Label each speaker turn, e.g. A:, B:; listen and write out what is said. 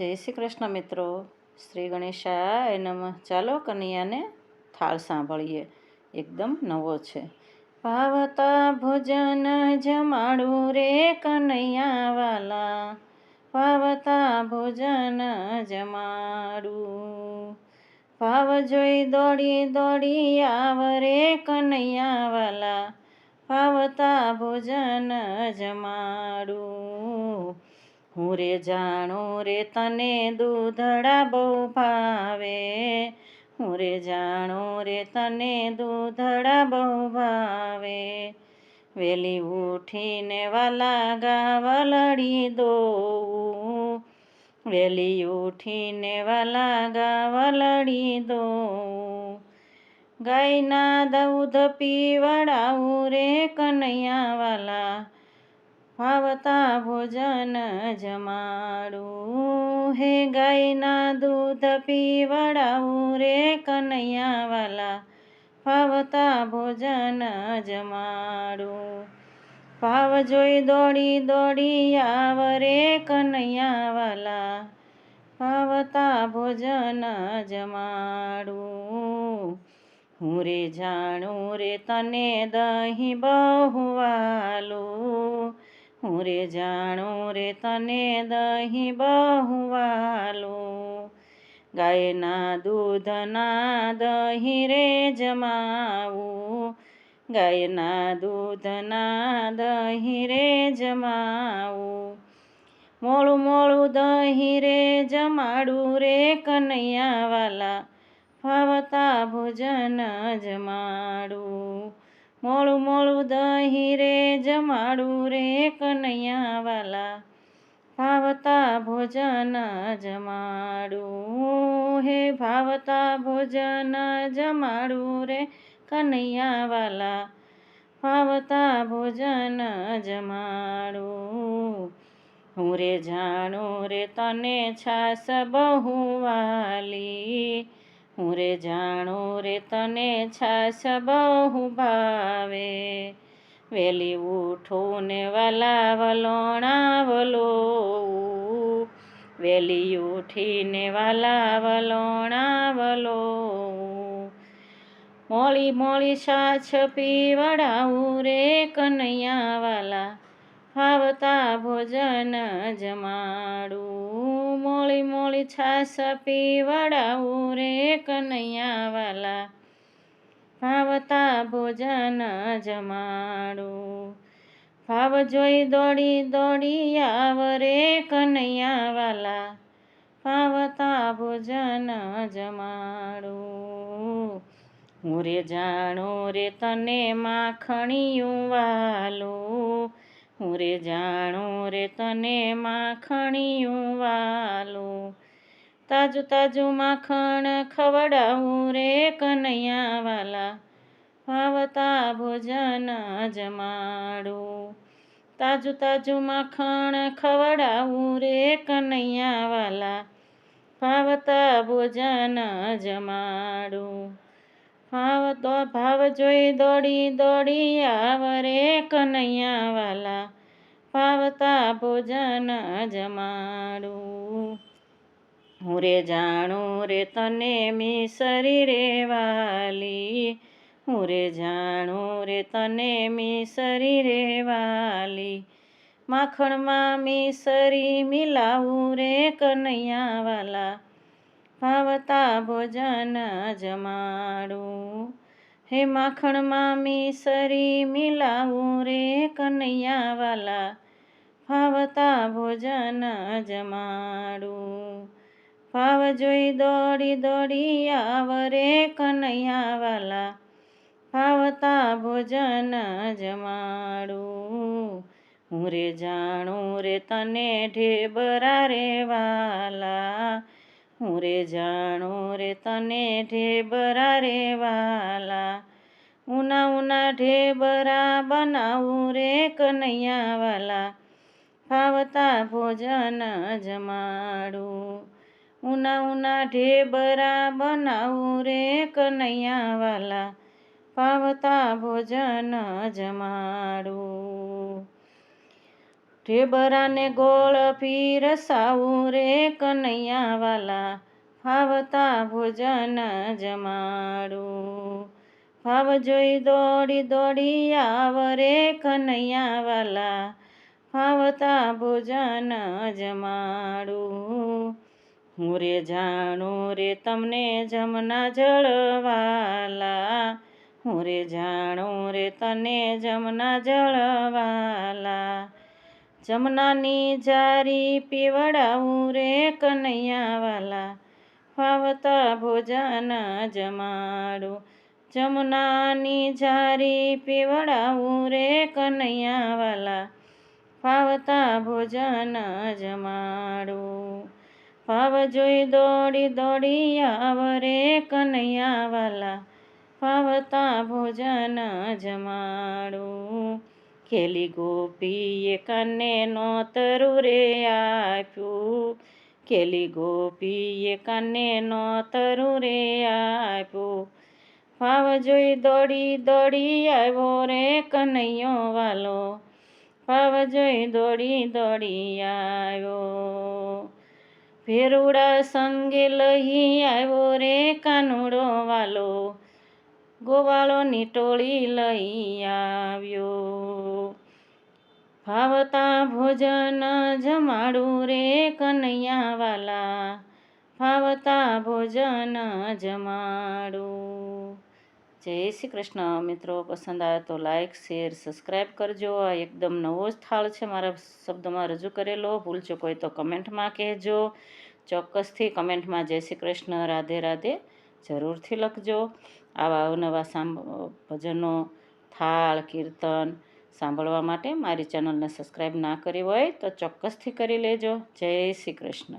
A: જય શ્રી કૃષ્ણ મિત્રો. શ્રી ગણેશાય નમઃ. ચાલો કનૈયાને થાળ સાંભળીએ. એકદમ નવો છે. ભાવતા ભોજન જમાડું રે કનૈયા વાલા ભાવતા ભોજન જમાડું. ભાવ જોઈ દોડી દોડી આવ રે કનૈયા વાલા ભાવતા ભોજન જમાડું. હું રે જાણું રે તને દૂધડા બહુ ભાવે. હું રે જાણું રે તને દૂધડા બહુ ભાવે. વેલી ઉઠીને વાલા ગાવલડી દોઉં. વેલી ઉઠીને વાલા ગાવલડી દોઉં. ગાયના દૂધ પીવડાવું રે કનૈયા વાલા ભાવતા ભોજન જમાડું. હે ગાયના દૂધ પીવડાવું રે કનૈયાવાલા. ભાવતા ભોજન જમાડું. ભાવ જોઈ દોડી દોડી આવ રે કનૈયાવાલા. ભાવતા ભોજન જમાડું. હું રે જાણું રે તને દહીં બહુ વાલું હું રે જાણું રે તને દહીં બહુવાલું. ગાયના દૂધના દહીં રે જમાવું. ગાયના દૂધના દહીં રે જમાવું. મોળું મોળું દહીં રે જમાડું રે કનૈયાવાલા. ફાવતા ભોજન જમાડું મોળું મોળું દહીં રે, જમાડું રે કનૈયા વાલા ભાવતા ભોજન જમાડું હે, ભાવતા ભોજન જમાડું રે કનૈયા વાલા ભાવતા ભોજન જમાડું, હું રે જાણું રે તને છાસ બહુ વાલી હું રે જાણું રે તને છાસ બહુ ભાવે. વેલી ઉઠું ને વાલા વલોણા વલો વેલી ઉઠીને વાલા વલોણા વલો મોળી મોળી છાછ પીવડાવું રે કનૈયા વાલા. ભાવતા ભોજન જમાડું મોળી મોળી છાસ પીવડાવું રે કનૈયા વાલા ભાવતા ભોજન જમાડું ભાવ જોઈ દોડી દોડી આવ રે કનૈયા વાલા ભાવતા ભોજન જમાડું હું રે જાણું રે તને માખણીયું વાલું. હું રે જાણું રે તને માખણિયું વાલું. તાજું તાજું માખણ ખવડાવું રે કનૈયા વાલા ભાવતા ભોજન જમાડું તાજું તાજું માખણ ખવડાવું રે કનૈયા વાલા ભાવતા ભોજન જમાડું ભાવ તો ભાવ જોઈ દોડી દોડી આવ રે કનૈયા વાલા ભાવતા ભોજન જમાડું હું રે જાણું રે તને મિસરી રે વાલી. હું રે જાણું રે તને મિસરી રે વાલી. માખણમાં મિસરી મિલાવું રે કનૈયા વાલા ભાવતા ભોજન જમાડું હે માખણમાં સરી મિલાવું રે કનૈયાવાલા. ભાવતા ભોજન જમાડું ભાવ જોઈ દોડી દોડી આવ રે કનૈયા વાલા ભાવતા ભોજન જમાડું હું રે જાણું રે તને ઢેબરા રે વાલા. હું રે જાણું રે તને ઢેબરા રે વાલા. ઉના ઉના ઢેબરા બનાવું રે કનૈયા વાલા. ભાવતા ભોજન જમાડું ઉના ઉના ઢેબરા બનાવું રે કનૈયા વાલા. ભાવતા ભોજન જમાડું ઢેબરાને ગોળ પીરસાવું રે કનૈયા વાલા ફાવતા ભોજન જમાડું. ભાવ જોઈ દોડી દોડી આવ રે કનૈયા વાલા ફાવતા ભોજન જમાડું. હું રે જાણું રે તમને જમના જળવાલા, હું રે જાણું રે તને જમના જળવાલા. જમનાની જારી પીવડાવું રે કનૈયાવાલા. ફાવતા ભોજન જમાડું જમનાની જારી પીવડાવું રે કનૈયાવાલા. ફાવતા ભોજન જમાડું ભાવ જોઈ દોડી દોડી આવ રે કનૈયા ફાવતા ભોજન જમાડું ખેલી ગોપીએ કને નોતરું રે આપ્યું. ખેલી ગોપીએ કને નોતરું રે આપ્યું. ભાવ જોઈ દોડી દોડી આવ્યો રે કનૈયો વાલો. ભાવ જોઈ દોડી દોડી આવ્યો. ભેરુડા સંગે લહી આવ્યો રે કાનુડો વાલો. ગોવાળોની ટોળી લઈ આવ્યો. ભાવતા ભોજન જમાડું રે કનૈયાવાલા. ભાવતા ભોજન જમાડું. જય શ્રી કૃષ્ણ. મિત્રો, પસંદ આવે તો લાઈક શેર સબસ્ક્રાઈબ કરજો. આ એકદમ નવો જ થાળ છે મારા શબ્દમાં રજૂ કરેલો. ભૂલચો કોઈ તો કમેન્ટમાં કહેજો. ચોક્કસથી કમેન્ટમાં જય શ્રી કૃષ્ણ. રાધે રાધે. જરૂરથી લખજો. આવા અવનવા સાંભ, ભજનો, થાળ, કીર્તન સાંભળવા માટે મારી ચેનલને સબસ્ક્રાઈબ ના કરી હોય તો ચોક્કસથી કરી લેજો. જય શ્રી કૃષ્ણ.